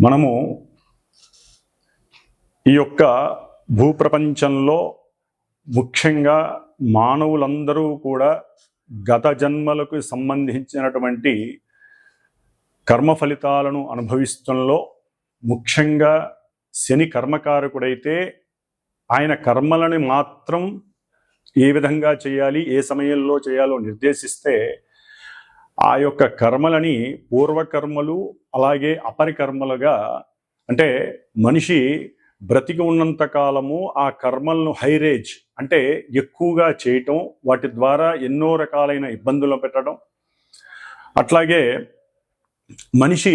మనము ఈ యొక్క భూప్రపంచంలో ముఖ్యంగా మానవులందరూ కూడా గత జన్మలకు సంబంధించినటువంటి కర్మ ఫలితాలను అనుభవిస్తంలో ముఖ్యంగా శని కర్మకారకుడైతే ఆయన కర్మలని మాత్రం ఏ విధంగా చేయాలి ఏ సమయంలో చేయాలో నిర్దేశిస్తే ఆ యొక్క కర్మలని పూర్వకర్మలు అలాగే అపరికర్మలుగా అంటే మనిషి బ్రతికి ఉన్నంత కాలము ఆ కర్మలను హైరేజ్ అంటే ఎక్కువగా చేయటం వాటి ద్వారా ఎన్నో రకాలైన ఇబ్బందులు పెట్టడం. అట్లాగే మనిషి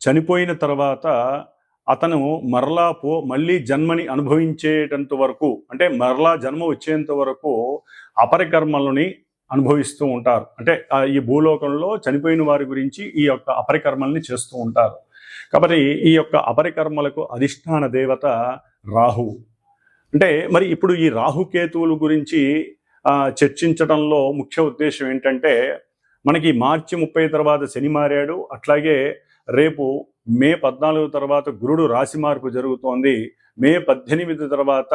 చనిపోయిన తర్వాత అతను మరలా పో మళ్ళీ జన్మని అనుభవించేటంత వరకు అంటే మరలా జన్మ వచ్చేంత వరకు అపరికర్మలని అనుభవిస్తూ ఉంటారు. అంటే ఆ ఈ భూలోకంలో చనిపోయిన వారి గురించి ఈ యొక్క అపరికర్మల్ని చేస్తూ ఉంటారు. కాబట్టి ఈ యొక్క అపరికర్మలకు అధిష్టాన దేవత రాహు. అంటే మరి ఇప్పుడు ఈ రాహుకేతువుల గురించి చర్చించడంలో ముఖ్య ఉద్దేశం ఏంటంటే మనకి మార్చి ముప్పై తర్వాత శని మారాడు. అట్లాగే రేపు మే పద్నాలుగు తర్వాత గురుడు రాశి మార్పు జరుగుతోంది. మే పద్దెనిమిది తర్వాత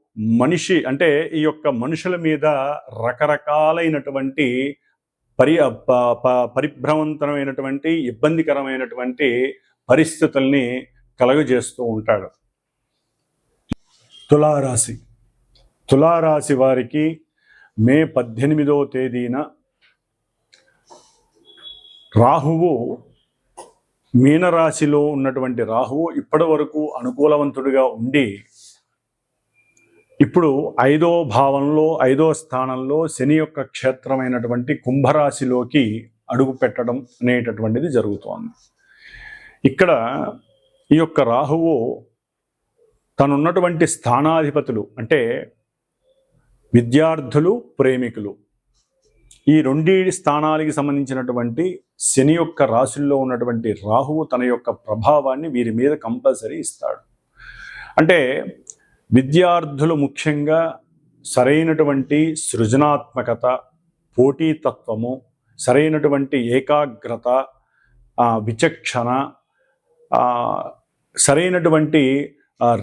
మనిషి అంటే ఈ యొక్క మనుషుల మీద రకరకాలైనటువంటి పరి ప- ప- పరిభ్రమంతరమైనటువంటి ఇబ్బందికరమైనటువంటి పరిస్థితుల్ని కలుగజేస్తూ ఉంటాడు. తులారాశి. తులారాశి వారికి మే పద్దెనిమిదో తేదీన రాహువు మీనరాశిలో ఉన్నటువంటి రాహువు ఇప్పటి వరకు అనుకూలవంతుడిగా ఉండి ఇప్పుడు ఐదో భావంలో ఐదో స్థానంలో శని యొక్క క్షేత్రమైనటువంటి కుంభరాశిలోకి అడుగు పెట్టడం అనేటటువంటిది జరుగుతోంది. ఇక్కడ ఈ యొక్క రాహువు తనున్నటువంటి స్థానాధిపతులు అంటే విద్యార్థులు ప్రేమికులు ఈ రెండి స్థానాలకి సంబంధించినటువంటి శని యొక్క రాశుల్లో ఉన్నటువంటి రాహువు తన యొక్క ప్రభావాన్ని వీరి మీద కంపల్సరీ ఇస్తాడు. అంటే విద్యార్థులు ముఖ్యంగా సరైనటువంటి సృజనాత్మకత పోటీతత్వము సరైనటువంటి ఏకాగ్రత విచక్షణ సరైనటువంటి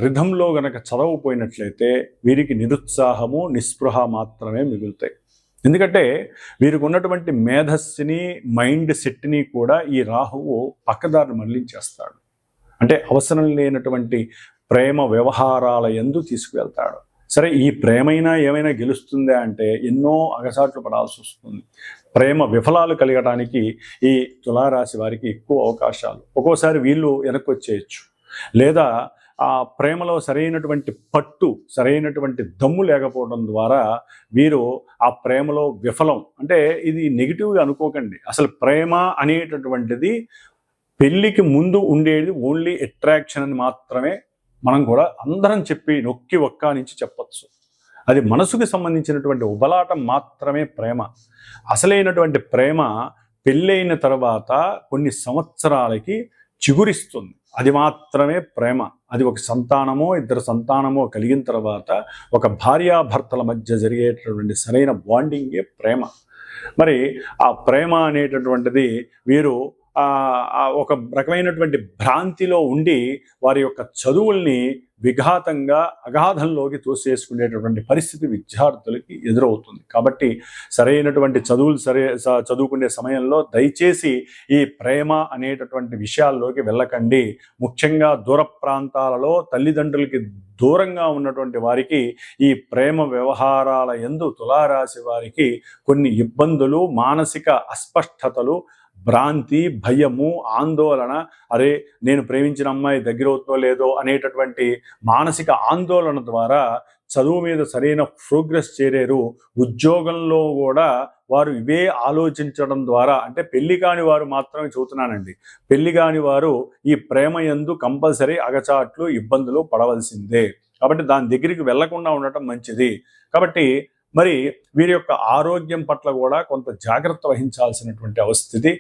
రిధంలో గనక చదవపోయినట్లయితే వీరికి నిరుత్సాహము నిస్పృహ మాత్రమే మిగులుతాయి. ఎందుకంటే వీరికి ఉన్నటువంటి మేధస్సుని మైండ్ సెట్ని కూడా ఈ రాహువు పక్కదారిని మళ్ళించేస్తాడు. అంటే అవసరం లేనటువంటి ప్రేమ వ్యవహారాల ఎందు తీసుకువెళ్తాడు. సరే ఈ ప్రేమైనా ఏమైనా గెలుస్తుందా అంటే ఎన్నో అగసాట్లు పడాల్సి వస్తుంది. ప్రేమ విఫలాలు కలగడానికి ఈ తులారాశి వారికి ఎక్కువ అవకాశాలు. ఒక్కోసారి వీళ్ళు వెనక్కి వచ్చేయచ్చు లేదా ఆ ప్రేమలో సరైనటువంటి పట్టు సరైనటువంటి దమ్ము లేకపోవడం ద్వారా వీరు ఆ ప్రేమలో విఫలం. అంటే ఇది నెగిటివ్గా అనుకోకండి. అసలు ప్రేమ అనేటటువంటిది పెళ్ళికి ముందు ఉండేది ఓన్లీ అట్రాక్షన్ అని మాత్రమే మనం కూడా అందరం చెప్పి నొక్కి ఒక్క నుంచి చెప్పచ్చు. అది మనసుకు సంబంధించినటువంటి ఉబలాటం మాత్రమే ప్రేమ. అసలైనటువంటి ప్రేమ పెళ్ళైన తర్వాత కొన్ని సంవత్సరాలకి చిగురిస్తుంది. అది మాత్రమే ప్రేమ. అది ఒక సంతానమో ఇద్దరు సంతానమో కలిగిన తర్వాత ఒక భార్యాభర్తల మధ్య జరిగేటటువంటి సరైన బాండింగే ప్రేమ. మరి ఆ ప్రేమ అనేటటువంటిది వీరు ఒక రకమైనటువంటి భ్రాంతిలో ఉండి వారి యొక్క చదువుల్ని విఘాతంగా అగాధంలోకి తోసేసుకునేటటువంటి పరిస్థితి విద్యార్థులకి ఎదురవుతుంది. కాబట్టి సరైనటువంటి చదువులు సరే చదువుకునే సమయంలో దయచేసి ఈ ప్రేమ అనేటటువంటి విషయాల్లోకి వెళ్ళకండి. ముఖ్యంగా దూర ప్రాంతాలలో తల్లిదండ్రులకి దూరంగా ఉన్నటువంటి వారికి ఈ ప్రేమ వ్యవహారాల ఎందు తులారాశి వారికి కొన్ని ఇబ్బందులు మానసిక అస్పష్టతలు భ్రాంతి భయము ఆందోళన అరే నేను ప్రేమించిన అమ్మాయి దగ్గర అవుతుందో లేదో అనేటటువంటి మానసిక ఆందోళన ద్వారా చదువు మీద సరైన ప్రోగ్రెస్ చేరేరు. ఉద్యోగంలో కూడా వారు ఇవే ఆలోచించడం ద్వారా అంటే పెళ్ళి కాని వారు మాత్రమే చూస్తున్నానండి పెళ్ళి కాని వారు ఈ ప్రేమ యందు కంపల్సరీ అగచాట్లు ఇబ్బందులు పడవలసిందే. కాబట్టి దాని దగ్గరికి వెళ్ళకుండా ఉండటం మంచిది. కాబట్టి మరి వీరి యొక్క ఆరోగ్యం పట్ల కూడా కొంత జాగ్రత్త వహించాల్సినటువంటి అవస్థితి.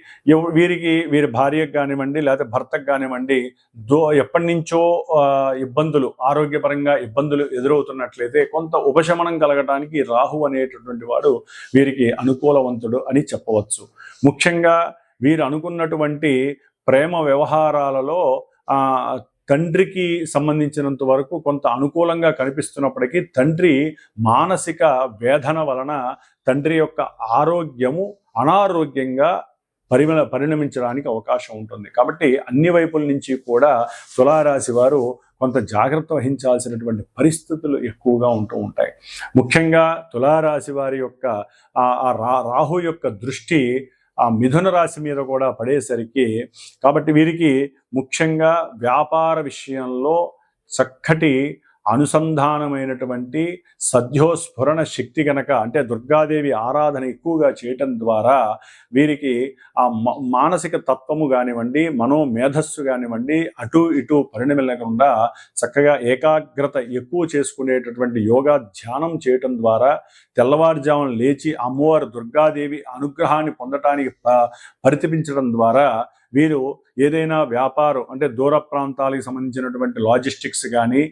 వీరికి వీరి భార్యకు కానివ్వండి లేకపోతే భర్తకు కానివ్వండి దో ఎప్పటి నుంచో ఇబ్బందులు ఆరోగ్యపరంగా ఇబ్బందులు ఎదురవుతున్నట్లయితే కొంత ఉపశమనం కలగడానికి రాహు అనేటటువంటి వాడు వీరికి అనుకూలవంతుడు అని చెప్పవచ్చు. ముఖ్యంగా వీరు అనుకున్నటువంటి ప్రేమ వ్యవహారాలలో తండ్రికి సంబంధించినంత వరకు కొంత అనుకూలంగా కనిపిస్తున్నప్పటికీ తండ్రి మానసిక వేదన వలన తండ్రి యొక్క ఆరోగ్యము అనారోగ్యంగా పరిమ పరిణమించడానికి అవకాశం ఉంటుంది. కాబట్టి అన్ని వైపుల నుంచి కూడా తులారాశి వారు కొంత జాగ్రత్త వహించాల్సినటువంటి పరిస్థితులు ఎక్కువగా ఉంటూ ఉంటాయి. ముఖ్యంగా తులారాశి వారి యొక్క ఆ ఆ రా రాహు యొక్క దృష్టి ఆ మిథున రాశి మీద కూడా పడేసరికి కాబట్టి వీరికి ముఖ్యంగా వ్యాపార విషయంలో చక్కటి అనుసంధానమైనటువంటి సద్యోస్ఫురణ శక్తి గనక అంటే దుర్గాదేవి ఆరాధన ఎక్కువగా చేయటం ద్వారా వీరికి ఆ మ- మానసిక తత్వము కానివ్వండి మనో మేధస్సు కానివ్వండి అటు ఇటు పరిణమిలకుండా చక్కగా ఏకాగ్రత ఎక్కువ చేసుకునేటటువంటి యోగా ధ్యానం చేయటం ద్వారా తెల్లవారుజామున లేచి అమ్మవారు దుర్గాదేవి అనుగ్రహాన్ని పొందటానికి ప- పరితపించడం ద్వారా వీరు ఏదైనా వ్యాపారం అంటే దూర ప్రాంతాలకు సంబంధించినటువంటి లాజిస్టిక్స్ కానీ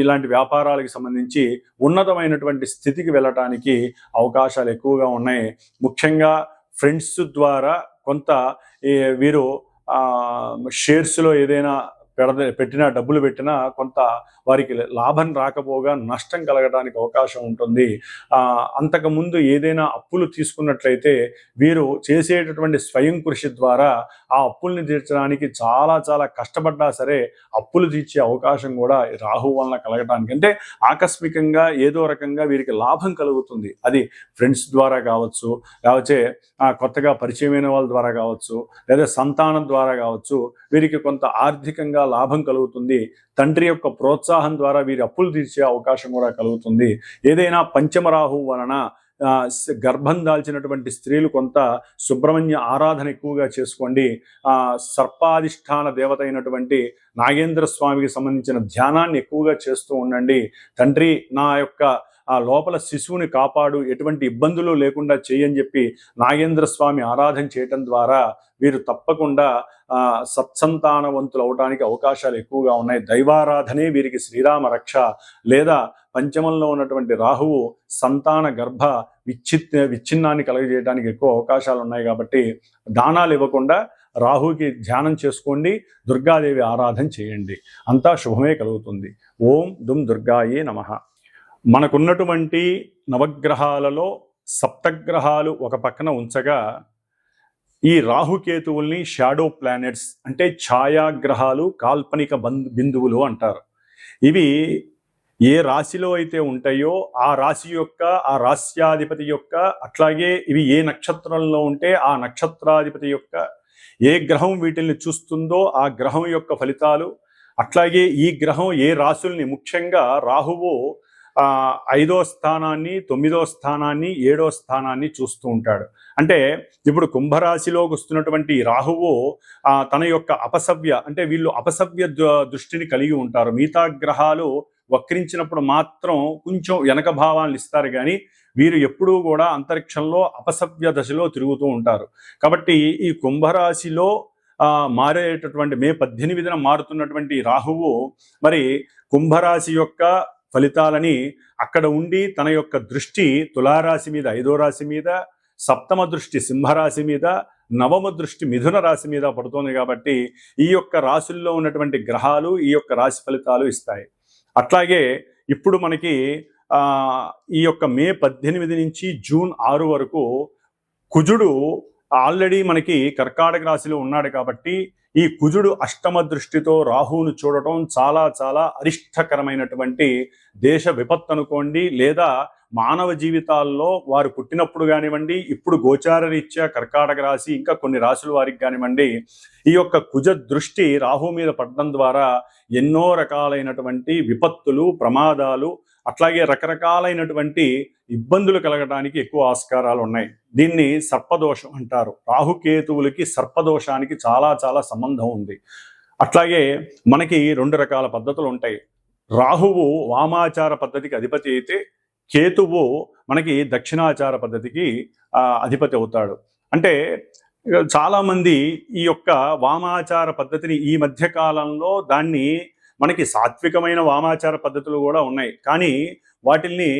ఇలాంటి వ్యాపారాలకు సంబంధించి ఉన్నతమైనటువంటి స్థితికి వెళ్ళటానికి అవకాశాలు ఎక్కువగా ఉన్నాయి. ముఖ్యంగా ఫ్రెండ్స్ ద్వారా కొంత వీరు షేర్స్లో ఏదైనా పెడద పెట్టినా డబ్బులు పెట్టినా కొంత వారికి లాభం రాకపోగా నష్టం కలగడానికి అవకాశం ఉంటుంది. ఆ, అంతకుముందు ఏదైనా అప్పులు తీసుకున్నట్లయితే వీరు చేసేటటువంటి స్వయం కృషి ద్వారా ఆ అప్పుల్ని తీర్చడానికి చాలా చాలా కష్టపడ్డా సరే అప్పులు తీర్చే అవకాశం కూడా రాహు వలన కలగడానికి అంటే ఆకస్మికంగా ఏదో రకంగా వీరికి లాభం కలుగుతుంది. అది ఫ్రెండ్స్ ద్వారా కావచ్చు లేకపోతే కొత్తగా పరిచయమైన వాళ్ళ ద్వారా కావచ్చు లేదా సంతానం ద్వారా కావచ్చు వీరికి కొంత ఆర్థికంగా లాభం కలుగుతుంది. తండ్రి యొక్క ప్రోత్సాహం ద్వారా వీరి అప్పులు తీర్చే అవకాశం కూడా కలుగుతుంది. ఏదైనా పంచమరాహు వలన గర్భం దాల్చినటువంటి స్త్రీలు కొంత సుబ్రహ్మణ్య ఆరాధన ఎక్కువగా చేసుకోండి. సర్పాధిష్టాన దేవత అయినటువంటి నాగేంద్ర స్వామికి సంబంధించిన ధ్యానాన్ని ఎక్కువగా చేస్తూ ఉండండి. తండ్రి నా యొక్క ఆ లోపల శిశువుని కాపాడు ఎటువంటి ఇబ్బందులు లేకుండా చేయని చెప్పి నాగేంద్ర స్వామి ఆరాధన చేయటం ద్వారా వీరు తప్పకుండా ఆ, సత్సంతానవంతులు అవడానికి అవకాశాలు ఎక్కువగా ఉన్నాయి. దైవారాధనే వీరికి శ్రీరామ రక్ష లేదా పంచమంలో ఉన్నటువంటి రాహువు సంతాన గర్భ విచ్ఛిత్ విచ్ఛిన్నాన్ని కలగజేయడానికి ఎక్కువ అవకాశాలు ఉన్నాయి కాబట్టి దానాలు ఇవ్వకుండా రాహుకి ధ్యానం చేసుకోండి దుర్గాదేవి ఆరాధన చేయండి. అంతా శుభమే కలుగుతుంది. ఓం దుమ్ దుర్గాయే నమః. మనకున్నటువంటి నవగ్రహాలలో సప్తగ్రహాలు ఒక పక్కన ఉంచగా ఈ రాహుకేతువుల్ని షాడో ప్లానెట్స్ అంటే ఛాయాగ్రహాలు కాల్పనిక బంధు బిందువులు అంటారు. ఇవి ఏ రాశిలో అయితే ఉంటాయో ఆ రాశి యొక్క ఆ రాశ్యాధిపతి యొక్క అట్లాగే ఇవి ఏ నక్షత్రంలో ఉంటే ఆ నక్షత్రాధిపతి యొక్క ఏ గ్రహం వీటిల్ని చూస్తుందో ఆ గ్రహం యొక్క ఫలితాలు అట్లాగే ఈ గ్రహం ఏ రాశుల్ని ముఖ్యంగా రాహువు ఐదో స్థానాన్ని తొమ్మిదో స్థానాన్ని ఏడో స్థానాన్ని చూస్తూ ఉంటాడు. అంటే ఇప్పుడు కుంభరాశిలోకి వస్తున్నటువంటి రాహువు తన యొక్క అపసవ్య అంటే వీళ్ళు అపసవ్య దృష్టిని కలిగి ఉంటారు. మిగతా గ్రహాలు వక్రించినప్పుడు మాత్రం కొంచెం వెనక భావాలను ఇస్తారు కానీ వీరు ఎప్పుడూ కూడా అంతరిక్షంలో అపసవ్య దశలో తిరుగుతూ ఉంటారు. కాబట్టి ఈ కుంభరాశిలో మారేటటువంటి మే పద్దెనిమిదిన మారుతున్నటువంటి రాహువు మరి కుంభరాశి యొక్క ఫలితాలని అక్కడ ఉండి తన యొక్క దృష్టి తులారాశి మీద ఐదో రాశి మీద సప్తమ దృష్టి సింహరాశి మీద నవమ దృష్టి మిథున రాశి మీద పడుతోంది కాబట్టి ఈ యొక్క రాశుల్లో ఉన్నటువంటి గ్రహాలు ఈ యొక్క రాశి ఫలితాలు ఇస్తాయి. అట్లాగే ఇప్పుడు మనకి ఈ యొక్క మే పద్దెనిమిది నుంచి జూన్ ఆరు వరకు కుజుడు ఆల్రెడీ మనకి కర్కాటక రాశిలో ఉన్నాడు కాబట్టి ఈ కుజుడు అష్టమ దృష్టితో రాహువును చూడటం చాలా చాలా అరిష్టకరమైనటువంటి దేశ విపత్తు అనుకోండి లేదా మానవ జీవితాల్లో వారు పుట్టినప్పుడు కానివ్వండి ఇప్పుడు గోచార రీత్యా కర్కాటక రాశి ఇంకా కొన్ని రాశుల వారికి కానివ్వండి ఈ యొక్క కుజ దృష్టి రాహు మీద పడడం ద్వారా ఎన్నో రకాలైనటువంటి విపత్తులు ప్రమాదాలు అట్లాగే రకరకాలైనటువంటి ఇబ్బందులు కలగడానికి ఎక్కువ ఆస్కారాలు ఉన్నాయి. దీన్ని సర్పదోషం అంటారు. రాహుకేతువులకి సర్పదోషానికి చాలా చాలా సంబంధం ఉంది. అట్లాగే మనకి రెండు రకాల పద్ధతులు ఉంటాయి. రాహువు వామాచార పద్ధతికి అధిపతి అయితే కేతువు మనకి దక్షిణాచార పద్ధతికి అధిపతి అవుతాడు. అంటే చాలామంది ఈ యొక్క వామాచార పద్ధతిని ఈ మధ్య కాలంలో దాన్ని మనకి సాత్వికమైన వామాచార పద్ధతులు కూడా ఉన్నాయి. కానీ వాటిల్ని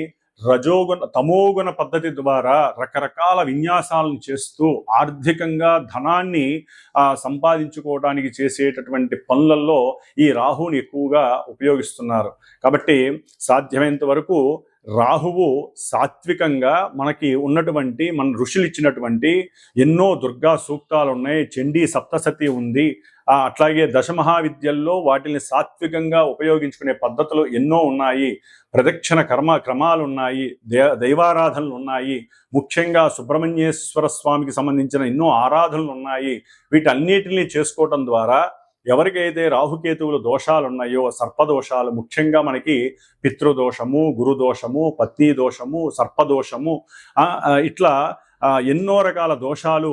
రజోగుణ తమోగుణ పద్ధతి ద్వారా రకరకాల విన్యాసాలను చేస్తూ ఆర్థికంగా ధనాన్ని సంపాదించుకోవడానికి చేసేటటువంటి పనులలో ఈ రాహుని ఎక్కువగా ఉపయోగిస్తున్నారు. కాబట్టి సాధ్యమైనంత వరకు రాహువు సాత్వికంగా మనకి ఉన్నటువంటి మన ఋషులు ఇచ్చినటువంటి ఎన్నో దుర్గా సూక్తాలు ఉన్నాయి చండీ సప్తసతి ఉంది. అట్లాగే దశమహావిద్యల్లో వాటిని సాత్వికంగా ఉపయోగించుకునే పద్ధతులు ఎన్నో ఉన్నాయి. ప్రదక్షిణ కర్మ క్రమాలు ఉన్నాయి దే దైవారాధనలు ఉన్నాయి ముఖ్యంగా సుబ్రహ్మణ్యేశ్వర స్వామికి సంబంధించిన ఎన్నో ఆరాధనలు ఉన్నాయి వీటన్నిటిని చేసుకోవటం ద్వారా ఎవరికైతే రాహుకేతువులు దోషాలు ఉన్నాయో సర్పదోషాలు ముఖ్యంగా మనకి పితృదోషము గురుదోషము పత్ని దోషము సర్పదోషము ఇట్లా ఎన్నో రకాల దోషాలు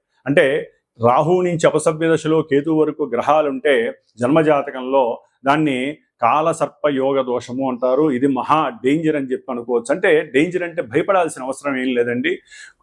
అంటే రాహు నుంచి అపసభ్య దశలో కేతు వరకు గ్రహాలుంటే జన్మజాతకంలో దాన్ని కాలసర్ప యోగ దోషము అంటారు. ఇది మహా డేంజర్ అని చెప్పి అనుకోవచ్చు. అంటే డేంజర్ అంటే భయపడాల్సిన అవసరం ఏం లేదండి.